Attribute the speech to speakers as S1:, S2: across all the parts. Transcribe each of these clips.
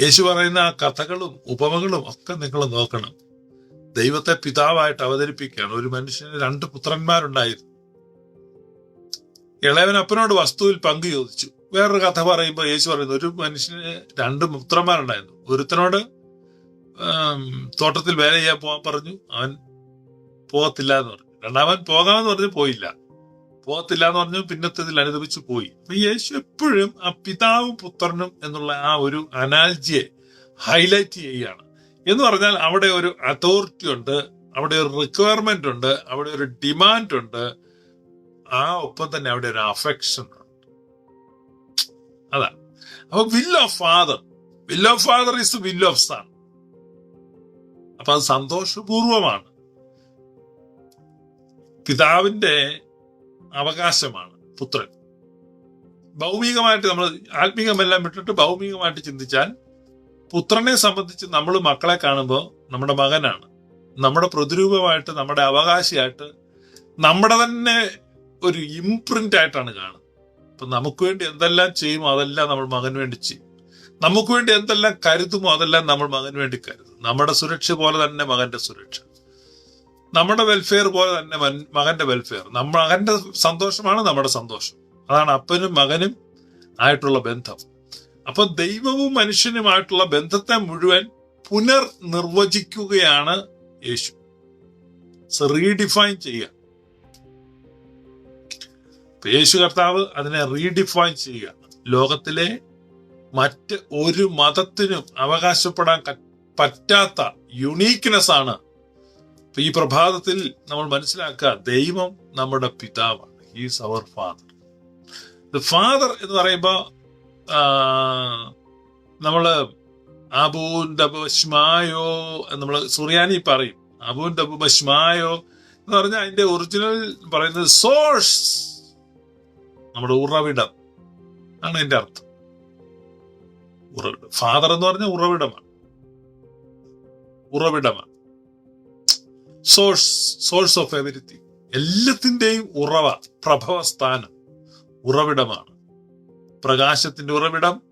S1: യേശു പറയുന്ന ആ കഥകളും ഉപമകളും ഒക്കെ നിങ്ങൾ നോക്കണം. ദൈവത്തെ പിതാവായിട്ട് അവതരിപ്പിക്കുകയാണ്. ഒരു മനുഷ്യന് രണ്ട് പുത്രന്മാരുണ്ടായിരുന്നു. ഇളയവൻ അപ്പനോട് വസ്തുവിൽ പങ്കു ചോദിച്ചു. വേറൊരു കഥ പറയുമ്പോൾ യേശു പറയുന്നു ഒരു മനുഷ്യന് രണ്ട് പുത്രന്മാരുണ്ടായിരുന്നു. ഒരുത്തനോട് തോട്ടത്തിൽ വേല ചെയ്യാൻ പോകാൻ പറഞ്ഞു. അവൻ പോകത്തില്ല എന്ന് പറഞ്ഞു. രണ്ടാമൻ പോകാമെന്ന് പറഞ്ഞു പോയില്ല. പോകത്തില്ല എന്ന് പറഞ്ഞു പിന്നത്തതിൽ അനുദപിച്ചു പോയി. അപ്പൊ യേശു എപ്പോഴും ആ പിതാവും പുത്രനും എന്നുള്ള ആ ഒരു അനാൽജിയെ ഹൈലൈറ്റ് ചെയ്യുകയാണ്. എന്ന് പറഞ്ഞാൽ അവിടെ ഒരു അതോറിറ്റി ഉണ്ട് അവിടെ ഒരു റിക്വയർമെന്റ് ഉണ്ട് അവിടെ ഒരു ഡിമാൻഡ് ഉണ്ട് ആ ഒപ്പം തന്നെ അവിടെ ഒരു അഫെക്ഷൻ ഉണ്ട്. അതാ. അപ്പൊ will of father will of father is will of son അപ്പൊ അത് സന്തോഷപൂർവമാണ്. പിതാവിന്റെ അവകാശമാണ് പുത്രൻ. ഭൗമികമായിട്ട് നമ്മൾ ആത്മീകമെല്ലാം വിട്ടിട്ട് ഭൗമികമായിട്ട് ചിന്തിച്ചാൽ പുത്രനെ സംബന്ധിച്ച് നമ്മൾ മക്കളെ കാണുമ്പോൾ നമ്മുടെ മകനാണ്. നമ്മുടെ പ്രതിരൂപമായിട്ട് നമ്മുടെ അവകാശിയായിട്ട് നമ്മുടെ തന്നെ ഒരു ഇംപ്രിന്റ് ആയിട്ടാണ് കാണുന്നത്. അപ്പം നമുക്ക് വേണ്ടി എന്തെല്ലാം ചെയ്യുമോ അതെല്ലാം നമ്മൾ മകന് വേണ്ടി ചെയ്യും. നമുക്ക് വേണ്ടി എന്തെല്ലാം കരുതുമോ അതെല്ലാം നമ്മൾ മകന് വേണ്ടി കരുതും. നമ്മുടെ സുരക്ഷ പോലെ തന്നെ മകന്റെ സുരക്ഷ. നമ്മുടെ വെൽഫെയർ പോലെ തന്നെ മകന്റെ വെൽഫെയർ നമ്മ മകന്റെ സന്തോഷമാണ് നമ്മുടെ സന്തോഷം. അതാണ് അപ്പനും മകനും ആയിട്ടുള്ള ബന്ധം. അപ്പൊ ദൈവവും മനുഷ്യനുമായിട്ടുള്ള ബന്ധത്തെ മുഴുവൻ പുനർ നിർവചിക്കുകയാണ് യേശു റീഡിഫൈൻ ചെയ്യുക. യേശു കർത്താവ് അതിനെ റീഡിഫൈൻ ചെയ്യുക. ലോകത്തിലെ മറ്റ് ഒരു മതത്തിനും അവകാശപ്പെടാൻ പറ്റാത്ത യുണീക്ക്നെസ് ആണ് അപ്പൊ ഈ പ്രഭാതത്തിൽ നമ്മൾ മനസ്സിലാക്കുക ദൈവം നമ്മുടെ പിതാവാണ്. He's our father the father എന്ന് പറയുമ്പോ ആ, നമ്മൾ അബൂൻ ദബശ്മായോ നമ്മൾ സുറിയാനി പറയും. അബൂൻ ദബശ്മായോ എന്ന് പറഞ്ഞാൽ അതിന്റെ ഒറിജിനൽ പറയുന്നത് സോഴ്സ് നമ്മുടെ ഉറവിടം. ആണ് അതിന്റെ അർത്ഥം. ഉറവിടം. ഫാദർ എന്ന് പറഞ്ഞാൽ ഉറവിടമാണ്. ഉറവിടമാണ്. സോഴ്സ് സോഴ്സ് ഓഫ് എവരിത്തിങ് എല്ലാത്തിന്റെയും ഉറവ പ്രഭവ സ്ഥാനം ഉറവിടമാണ്. പ്രകാശത്തിന്റെ ഉറവിടം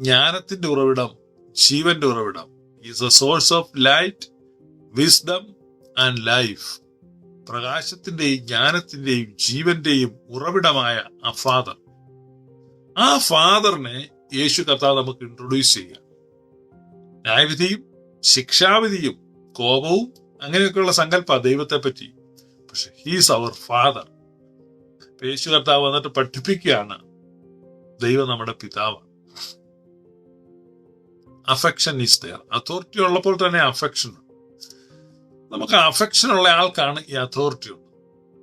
S1: ജ്ഞാനത്തിന്റെ ഉറവിടം ജീവന്റെ ഉറവിടം. Is a source of light wisdom and life പ്രകാശത്തിന്റെയും ജ്ഞാനത്തിന്റെയും ജീവന്റെയും ഉറവിടമായ ആ ഫാദർ ആ ഫാദറിനെ യേശു കഥ നമുക്ക് ഇൻട്രൊഡ്യൂസ് ചെയ്യാം. ന്യായവിധിയും ശിക്ഷാവിധിയും കോപവും അങ്ങനെയൊക്കെയുള്ള സങ്കല്പ ദൈവത്തെ പറ്റി പക്ഷെ ഹീസ് അവർ ഫാദർ യേശു കർത്താവ് വന്നിട്ട് പഠിപ്പിക്കുകയാണ് ദൈവം നമ്മുടെ പിതാവ്. അഫെക്ഷൻ ഈസ് ദയർ അതോറിറ്റി ഉള്ളപ്പോൾ തന്നെ അഫെക്ഷൻ നമുക്ക് അഫെക്ഷൻ ഉള്ള ആൾക്കാണ് ഈ അതോറിറ്റി ഉള്ളത്.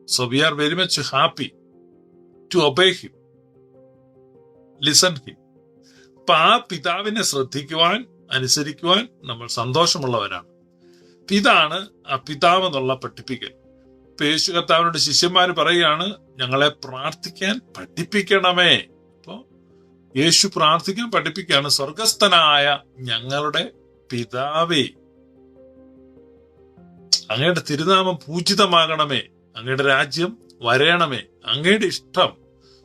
S1: So we are very much happy to obey him listen him അപ്പൊ ആ പിതാവിനെ ശ്രദ്ധിക്കുവാൻ അനുസരിക്കുവാൻ നമ്മൾ സന്തോഷമുള്ളവരാണ്. ഇതാണ് ആ പിതാവ് എന്നുള്ള പഠിപ്പിക്കൽ യേശു കർത്താവിനോട് ശിഷ്യന്മാർ പറയുകയാണ് ഞങ്ങളെ പ്രാർത്ഥിക്കാൻ പഠിപ്പിക്കണമേ. അപ്പോ യേശു പ്രാർത്ഥിക്കാൻ പഠിപ്പിക്കുകയാണ് സ്വർഗസ്ഥനായ ഞങ്ങളുടെ പിതാവേ. അങ്ങയുടെ തിരുനാമം പൂജിതമാകണമേ. അങ്ങയുടെ രാജ്യം വരയണമേ അങ്ങയുടെ ഇഷ്ടം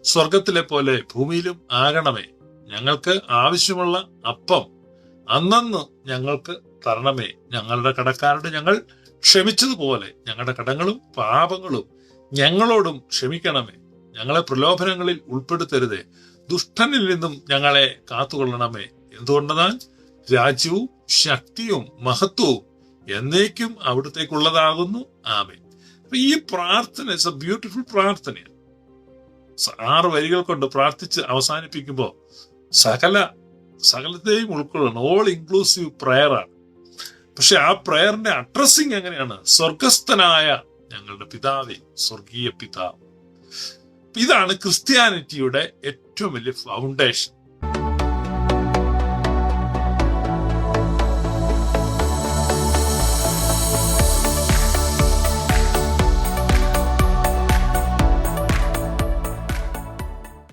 S1: സ്വർഗത്തിലെ പോലെ ഭൂമിയിലും ആകണമേ. ഞങ്ങൾക്ക് ആവശ്യമുള്ള അപ്പം അന്നന്ന് ഞങ്ങൾക്ക് തരണമേ. ഞങ്ങളുടെ കടക്കാരോട് ഞങ്ങൾ ക്ഷമിച്ചതുപോലെ ഞങ്ങളുടെ കടങ്ങളും പാപങ്ങളും ഞങ്ങളോടും ക്ഷമിക്കണമേ. ഞങ്ങളെ പ്രലോഭനങ്ങളിൽ ഉൾപ്പെടുത്തരുതേ. ദുഷ്ടനിൽ നിന്നും ഞങ്ങളെ കാത്തുകൊള്ളണമേ. എന്തുകൊണ്ടെന്നാൽ രാജ്യവും ശക്തിയും മഹത്വവും എന്നേക്കും അവിടത്തേക്കുള്ളതാകുന്നു. ആമേ അപ്പൊ ഈ പ്രാർത്ഥന ഇറ്റ്സ് എ ബ്യൂട്ടിഫുൾ പ്രാർത്ഥനയാണ്. ആറ് വരികൾ കൊണ്ട് പ്രാർത്ഥിച്ച് അവസാനിപ്പിക്കുമ്പോൾ സകല സകലത്തെയും ഉൾക്കൊള്ളണം. ഓൾ ഇൻക്ലൂസീവ് പ്രയറാണ് പക്ഷെ ആ പ്രയറിന്റെ അഡ്രസ്സിങ് എങ്ങനെയാണ്? സ്വർഗസ്ഥനായ ഞങ്ങളുടെ പിതാവേ സ്വർഗീയ പിതാവ്. ഇതാണ് ക്രിസ്ത്യാനിറ്റിയുടെ ഏറ്റവും വലിയ ഫൗണ്ടേഷൻ